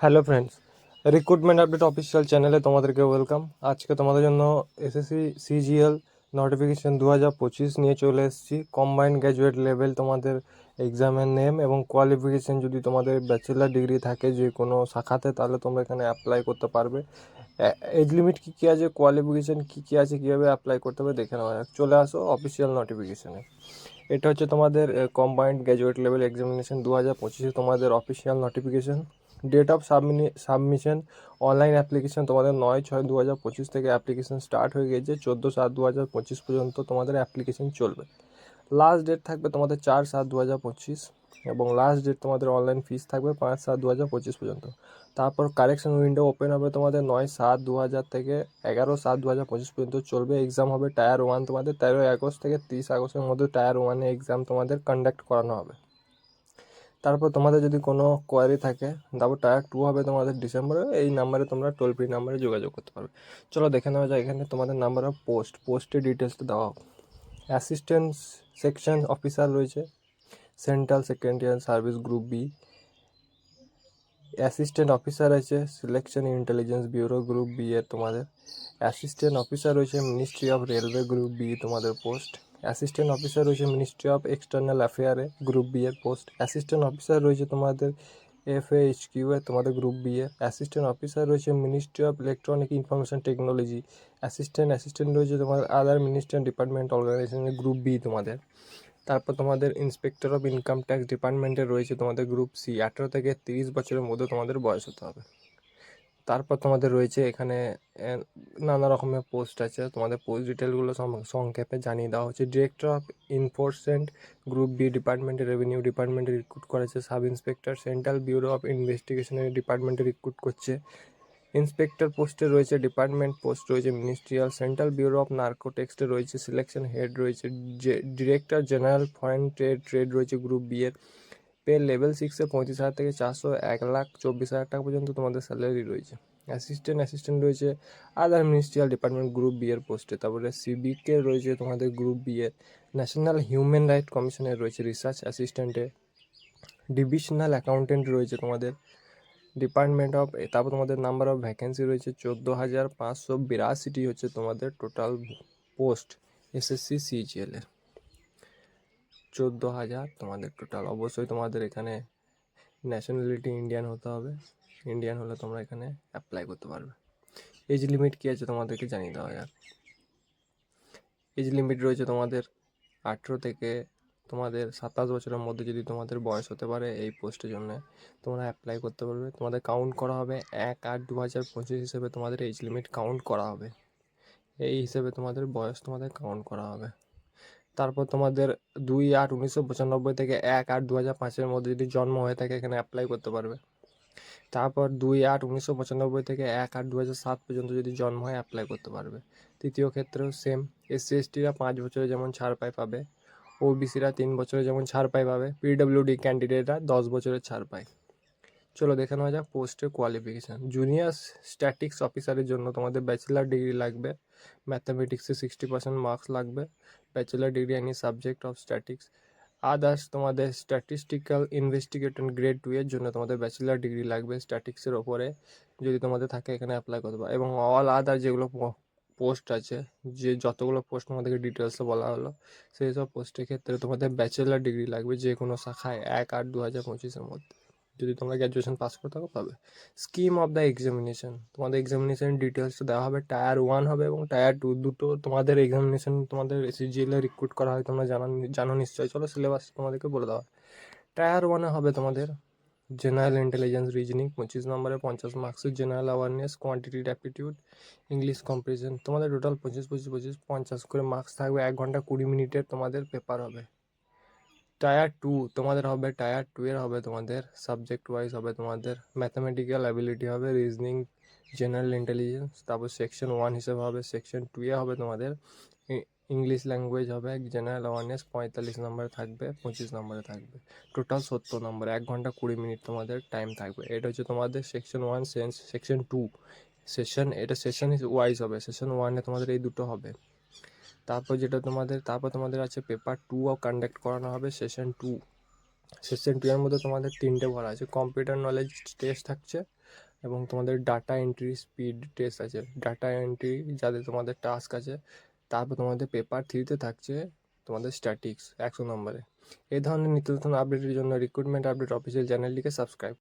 Hello friends recruitment update official চ্যানেলে তোমাদেরকে welcome আজকে তোমাদের জন্য এসএসসি সিজিএল নোটিফিকেশন দু হাজার পঁচিশ নিয়ে চলে এসেছি। কম্বাইন্ড গ্র্যাজুয়েট লেভেল তোমাদের এক্সামের নেম এবং কোয়ালিফিকেশন যদি তোমাদের ব্যাচেলার ডিগ্রি থাকে যে কোনো শাখাতে, তাহলে তোমরা এখানে অ্যাপ্লাই করতে পারবে। এজ লিমিট কী কী আছে কোয়ালিফিকেশন কী কী আছে, কীভাবে অ্যাপ্লাই করতে হবে দেখে নেওয়া যাক চলে আসো অফিসিয়াল নোটিফিকেশানে এটা হচ্ছে তোমাদের কম্বাইন্ড গ্র্যাজুয়েট লেভেল এক্সামিনেশন দু হাজার পঁচিশে তোমাদের অফিসিয়াল নোটিফিকেশন ডেট অফ সাবমিনি সাবমিশন অনলাইন অ্যাপ্লিকেশন তোমাদের নয় ছয় দু হাজার পঁচিশ থেকে অ্যাপ্লিকেশন স্টার্ট হয়ে গেছে চোদ্দ সাত দু হাজার পঁচিশ পর্যন্ত তোমাদের অ্যাপ্লিকেশন চলবে। লাস্ট ডেট থাকবে তোমাদের চার সাত দু হাজার পঁচিশ এবং লাস্ট ডেট তোমাদের অনলাইন ফিস থাকবে পাঁচ সাত দু হাজার পঁচিশ পর্যন্ত। তারপর কারেকশন উইন্ডো ওপেন হবে তোমাদের নয় সাত দু হাজার থেকে এগারো সাত দু হাজার পঁচিশ পর্যন্ত চলবে। এক্সাম হবে টায়ার ওয়ান তোমাদের তেরোই আগস্ট থেকে তিরিশ আগস্টের মধ্যে টায়ার ওয়ানে এক্সাম তোমাদের কন্ডাক্ট করানো হবে। তারপর তোমাদের যদি কোনো কোয়ারি থাকে, তারপর টায়ার টু হবে তোমাদের ডিসেম্বরে এই নাম্বারে তোমরা টোল ফ্রি নাম্বারে যোগাযোগ করতে পারবে। চলো দেখে নেওয়া যায় এখানে তোমাদের নাম্বার অফ পোস্ট পোস্টের ডিটেলসটা দেওয়া হোক। অ্যাসিস্ট্যান্ট সেকশন অফিসার রয়েছে central secretariat service group B assistant officer আছে selection intelligence bureau group B এর তোমাদের। অ্যাসিস্ট্যান্ট অফিসার রয়েছে ministry of railway group B তোমাদের পোস্ট অ্যাসিস্ট্যান্ট অফিসার রয়েছে মিনিস্ট্রি অফ এক্সটার্নাল অ্যাফেয়ারে গ্রুপ বি এর পোস্ট অ্যাসিস্ট্যান্ট অফিসার রয়েছে তোমাদের এফ এইচ কিউ এ, তোমাদের গ্রুপ বি এর অ্যাসিস্ট্যান্ট অফিসার রয়েছে ministry of electronic information technology assistant assistant রয়েছে তোমাদের আদার মিনিস্ট্রি ডিপার্টমেন্ট অর্গানাইজেশনের গ্রুপ বি তোমাদের। তারপর তোমাদের ইন্সপেক্টর অফ ইনকাম ট্যাক্স ডিপার্টমেন্টে রয়েছে তোমাদের গ্রুপ সি আঠেরো থেকে তিরিশ বছরের মধ্যে তোমাদের বয়স হতে হবে। তারপর তোমাদের রয়েছে এখানে নানা রকমের পোস্ট আছে। তোমাদের পোস্ট ডিটেলগুলো সংক্ষেপে জানিয়ে দেওয়া হচ্ছে। Director of enforcement group B ডিপার্টমেন্টে রেভিনিউ ডিপার্টমেন্টে রিক্রুট করেছে। Sub inspector central bureau of ইনভেস্টিগেশনের ডিপার্টমেন্টে রিক্রুট করছে। ইন্সপেক্টর পোস্টে রয়েছে ডিপার্টমেন্ট পোস্ট রয়েছে মিনিস্ট্রিয়াল সেন্ট্রাল ব্যুরো অফ নার্কোটেক্সটে রয়েছে সিলেকশন হেড রয়েছে। Director general foreign trade trade রয়েছে গ্রুপ বি এর। পে লেভেল সিক্সে পঁয়ত্রিশ হাজার থেকে চারশো এক লাখ চব্বিশ হাজার টাকা পর্যন্ত তোমাদের স্যালারি রয়েছে। অ্যাসিস্ট্যান্ট অ্যাসিস্ট্যান্ট রয়েছে, other ministerial department group B এর পোস্টে। তারপরে সিবিকে রয়েছে তোমাদের গ্রুপ বি এর। ন্যাশনাল হিউম্যান রাইট কমিশনের রয়েছে রিসার্চ অ্যাসিস্ট্যান্টে। ডিভিশনাল অ্যাকাউন্টেন্ট রয়েছে তোমাদের ডিপার্টমেন্ট অফ তারপর তোমাদের নাম্বার অফ ভ্যাকেন্সি রয়েছে চোদ্দ হাজার পাঁচশো বিরাশিটি হচ্ছে তোমাদের টোটাল পোস্ট, এসএসসি, সিজিএল এর। চোদ্দ হাজার। তোমাদের টোটাল অবশ্যই তোমাদের এখানে ন্যাশনালিটি ইন্ডিয়ান হতে হবে। ইন্ডিয়ান হলে তোমরা এখানে অ্যাপ্লাই করতে পারবে। এজ লিমিট কী আছে তোমাদেরকে জানিয়ে দেওয়া যাক। এজ লিমিট রয়েছে তোমাদের আঠেরো থেকে তোমাদের সাতাশ বছরের মধ্যে যদি তোমাদের বয়স হতে পারে এই পোস্টের জন্য তোমরা অ্যাপ্লাই করতে পারবে। তোমাদের কাউন্ট করা হবে এক আট দু হাজার পঁচিশ হিসেবে তোমাদের এজ লিমিট কাউন্ট করা হবে। এই হিসেবে তোমাদের বয়স তোমাদের কাউন্ট করা হবে। তারপর তোমাদের দুই আট উনিশশো পঁচানব্বই থেকে এক আট দু হাজার পাঁচের মধ্যে যদি জন্ম হয়ে থাকে, এখানে অ্যাপ্লাই করতে পারবে। তারপর দুই আট উনিশশো পঁচানব্বই থেকে এক আট দু হাজার সাত পর্যন্ত যদি জন্ম হয় অ্যাপ্লাই করতে পারবে। তৃতীয় ক্ষেত্রেও সেম এসসি এসটিরা পাঁচ বছরে যেমন ছাড় পায় পাবে ওবিসিরা তিন বছরে যেমন ছাড় পায় পাবে পিডব্লিউডি ক্যান্ডিডেটরা দশ বছরের ছাড় পায়। চলো দেখে নেওয়া যাক পোস্টের কোয়ালিফিকেশান জুনিয়র স্ট্যাটিক্স অফিসারের জন্য তোমাদের ব্যাচেলার ডিগ্রি লাগবে ম্যাথামেটিক্সে সিক্সটি পার্সেন্ট মার্কস লাগবে bachelor degree any subject of statistics others তোমাদের স্ট্যাটিস্টিক্যাল ইনভেস্টিগেটর গ্রেড টু এর জন্য তোমাদের ব্যাচেলার ডিগ্রি লাগবে স্ট্যাটিক্সের ওপরে, যদি তোমাদের থাকে এখানে অ্যাপ্লাই করতে পারো। এবং অল আদার যেগুলো পোস্ট আছে, যে যতগুলো পোস্ট তোমাদেরকে ডিটেলসে বলা হলো, সেই সব পোস্টের ক্ষেত্রে তোমাদের ব্যাচেলার ডিগ্রি লাগবে যে কোনো শাখায় এক আট দু হাজার পঁচিশের মধ্যে। যদি তোমরা গ্র্যাজুয়েশন পাস করে থাকো পাবে। স্কিম অফ দ্য এক্সামিনেশন তোমাদের এক্সামিনেশন ডিটেলস দেওয়া হবে টায়ার ওয়ান হবে এবং টায়ার টু দুটো তোমাদের এক্সামিনেশন তোমাদের সিজিএল এ রিক্রুট করা হয়, তোমরা জানো জানো নিশ্চয়ই। চলো সিলেবাস তোমাদেরকে বলে দেওয়া হয়। টায়ার ওয়ানে হবে তোমাদের জেনারেল ইন্টেলিজেন্স রিজনিং পঁচিশ নম্বরে পঞ্চাশ মার্কসের general awareness quantity aptitude English comparison তোমাদের টোটাল পঁচিশ পঁচিশ পঁচিশ, পঞ্চাশ করে মার্কস থাকবে, এক ঘণ্টা কুড়ি মিনিটের তোমাদের পেপার হবে। টায়ার টু তোমাদের হবে টায়ার টু এর হবে তোমাদের সাবজেক্ট ওয়াইজ হবে তোমাদের ম্যাথামেটিক্যাল অ্যাবিলিটি হবে রিজনিং জেনারেল ইন্টেলিজেন্স তারপর সেকশন ওয়ান হিসেবে হবে সেকশন টু এ হবে তোমাদের ইংলিশ ল্যাঙ্গুয়েজ হবে জেনারেল অ্যাওয়ারনেস পঁয়তাল্লিশ নম্বরে থাকবে, পঁচিশ নম্বরে থাকবে টোটাল সত্তর নম্বর এক ঘণ্টা কুড়ি মিনিট তোমাদের টাইম থাকবে। এটা হচ্ছে তোমাদের section one section two session এটা সেশন ওয়াইজ হবে সেশন ওয়ানে তোমাদের এই দুটো হবে। তারপর যেটা তোমাদের, তারপর তোমাদের আছে পেপার টুও কন্ডাক্ট করানো হবে সেশন টু সেশন টু এর মধ্যে তোমাদের তিনটে ভরা আছে কম্পিউটার নলেজ টেস্ট থাকছে এবং তোমাদের ডাটা এন্ট্রি স্পিড টেস্ট আছে। ডাটা এন্ট্রি যাদের তোমাদের টাস্ক আছে, তারপর তোমাদের পেপার থ্রিতে থাকছে তোমাদের স্ট্যাটিক্স একশো নম্বরে। এই ধরনের নিত্য নতুন আপডেটের জন্য রিক্রুটমেন্ট আপডেট অফিসিয়াল চ্যানেলটিকে সাবস্ক্রাইব